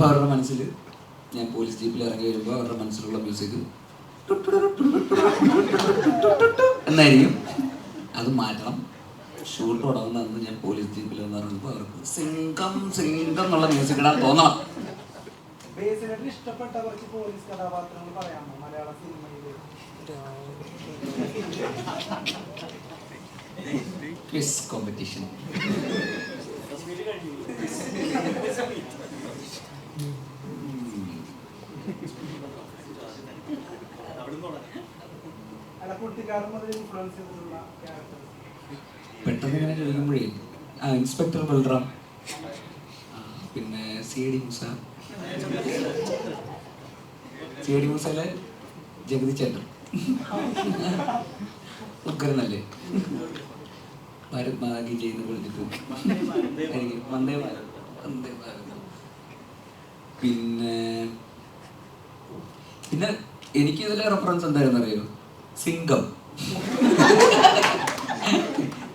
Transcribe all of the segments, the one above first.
ഇപ്പൊ അവരുടെ മനസ്സിൽ ഞാൻ പോലീസ് ജീപ്പിൽ ഇറങ്ങി വരുമ്പോൾ അവരുടെ മനസ്സിലുള്ള മ്യൂസിക് എന്നായിരിക്കും. അത് മാറ്റണം. ഷൂട്ട് തുടങ്ങുന്ന അന്ന് ഞാൻ പോലീസ് ജീപ്പിൽ എന്ന് പറയുമ്പോൾ അവർക്ക് സിംഗം സിംഗം എന്നുള്ള മ്യൂസിക് ഇടാൻ തോന്നണം. ഇഷ്ടപ്പെട്ട കുറച്ച് പോലീസ് കഥാപാത്രങ്ങൾ പറയാമോ? മലയാള സിനിമയിൽ ക്വിസ് കോമ്പറ്റീഷൻ പെട്ടെന്ന് ഇങ്ങനെ ചോദിക്കുമ്പോഴേ ആ ഇൻസ്പെക്ടർ ബൽറാം. പിന്നെ C D Moosa. C D മുസയിലെ Jagathy ചേട്ടൻ. ഉഗ്രനല്ലേ? ഭാരത് മാതാക്കി ചെയ്യുന്ന ഭാരത്. പിന്നെ പിന്നെ എനിക്ക് ഇതിലെ റെഫറൻസ് എന്തായിരുന്നു അറിയോ സിംഗം.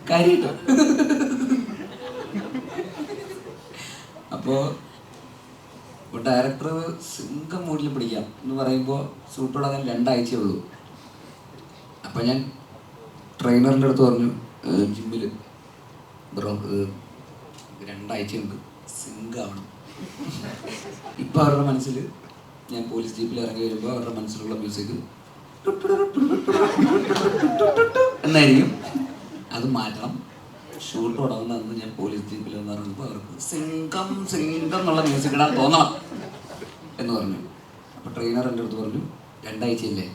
കാര്യട്ടോ അപ്പോ ഡയറക്ടർ സിംഗം മൂഡിൽ പിടിക്കാം എന്ന് പറയുമ്പോൾ ഷൂട്ട് തുടങ്ങാൻ രണ്ടാഴ്ചയേ ഉള്ളൂ. അപ്പൊ ഞാൻ ട്രെയിനറിന്റെ അടുത്ത് പറഞ്ഞു ജിമ്മിൽ ബ്രോ രണ്ടാഴ്ചയുണ്ട്. സിങ്ക് ആവണം ഇപ്പൊ അവരുടെ മനസ്സിൽ ഞാൻ പോലീസ് ജീപ്പിൽ ഇറങ്ങി വരുമ്പോൾ അവരുടെ മനസ്സിലുള്ള മ്യൂസിക് എന്നായിരിക്കും. അത് മാറ്റണം. ഷൂട്ട് തുടങ്ങുന്ന അന്ന് ഞാൻ പോലീസ് ജീപ്പിൽ എന്ന് പറയുമ്പോൾ അവർക്ക് സിംഗം സിംഗം എന്നുള്ള മ്യൂസിക് ഇടാൻ തോന്നണം എന്ന് പറഞ്ഞു. അപ്പോൾ ട്രെയിനർ എന്റെ അടുത്ത് പറഞ്ഞു രണ്ടാഴ്ചയില്ലേ?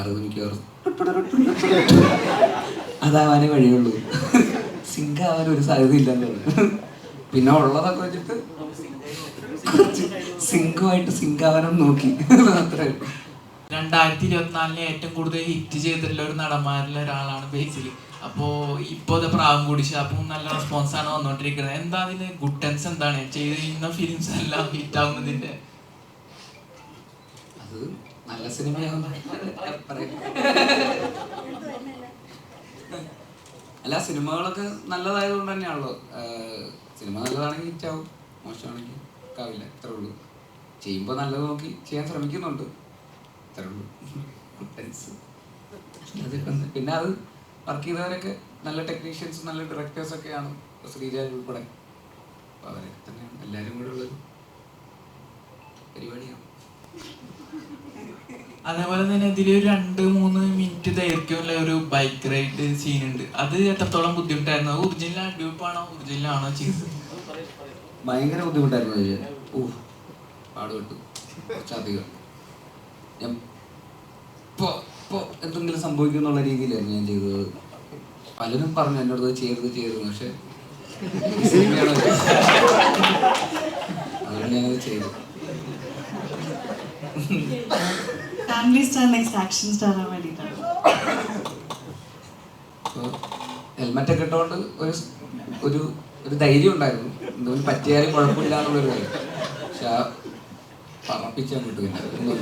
ഇത് മിക്കവാറും അതാവാനേ വഴിയുള്ളൂ. സിങ്ക് ആവാൻ ഒരു സാധ്യത ഇല്ലെന്ന് പറഞ്ഞു. പിന്നെ ഉള്ളതൊക്കെ വെച്ചിട്ട് സിങ്കുമായിട്ട് സിങ്ക് ആവാനും നോക്കി. മാത്രമേ രണ്ടായിരത്തി ഇരുപത്തിനാലിന് ഏറ്റവും കൂടുതൽ ഹിറ്റ് ചെയ്തിട്ടുള്ള ഒരു നടന്മാരിൽ ഒരാളാണ് ബേസിൽ അപ്പോൾ ഇപ്പോൾ ഇത് പ്രാവൻകുടി ഷാപ്പും നല്ല റെസ്പോൺസ് ആണ് വന്നുകൊണ്ടിരിക്കുന്നത് എന്താ അതിന് ഗുഡൻസ് എന്താണ്? ചെയ്ത് ചെയ്യുന്ന ഫിലിംസ് എല്ലാം ഹിറ്റ് ആവുന്നതിന്റെ അത് നല്ല സിനിമയാവുന്ന അല്ല സിനിമകളൊക്കെ നല്ലതായത് കൊണ്ട് തന്നെയാണല്ലോ സിനിമ നല്ലതാണെങ്കിൽ ഹിറ്റാവും മോശമാണെങ്കിൽ ആവില്ല ഇത്രേ ഉള്ളൂ. ചെയ്യുമ്പോൾ നല്ലത് നോക്കി ചെയ്യാൻ ശ്രമിക്കുന്നുണ്ട്? പിന്നെ അത് വർക്ക് ചെയ്തവരൊക്കെ നല്ല ടെക്നീഷ്യൻസ് നല്ല ഡയറക്ടേഴ്സ് ഒക്കെയാണ് ശ്രീജാൻ ശ്രീരാജ് ഉൾപ്പെടെ. അപ്പൊ അവരൊക്കെ തന്നെയാണ്. എല്ലാവരും കൂടെ ഉള്ളൊരു പരിപാടിയാണ്. അതേപോലെ തന്നെ ഇതിൽ ഒരു രണ്ട് മൂന്ന് മിനിറ്റ് ദൈർഘ്യമുള്ള ഒരു ബൈക്ക് റൈഡ് സീൻ ഉണ്ട്. അത് എത്രത്തോളം ബുദ്ധിമുട്ടായിരുന്നു? ഒറിജിനൽ അഡ്യൂപ്പാണോ ഒറിജിനലാണോ ചെയ്തത്? ഭയങ്കര ബുദ്ധിമുട്ടായിരുന്നു ഓ പാടുപെട്ടു കുറച്ചധികം. ഞാൻ ഇപ്പൊ ഇപ്പൊ എന്തെങ്കിലും സംഭവിക്കും എന്നുള്ള രീതിയിലായിരുന്നു ഞാൻ ചെയ്തത്. പലരും പറഞ്ഞു എന്നോട് ചെയ്തത് ചെയ്തു ചെയ്യരുത്. പക്ഷെ അതുകൊണ്ട് ഞാനത് ചെയ്തു. Family star next action star ആവാൻ വേണ്ടിയിട്ടാണ്. ഹെൽമെറ്റ് ഒക്കെ ഇട്ടുകൊണ്ട് ഒരു ഒരു ഒരു ധൈര്യം ഉണ്ടായിരുന്നു. എന്തെങ്കിലും പറ്റിയാലും കുഴപ്പമില്ല എന്നുള്ളൊരു കാര്യം. പക്ഷെ ആ പറപ്പിച്ചാൽ പിന്നെ ഒന്നും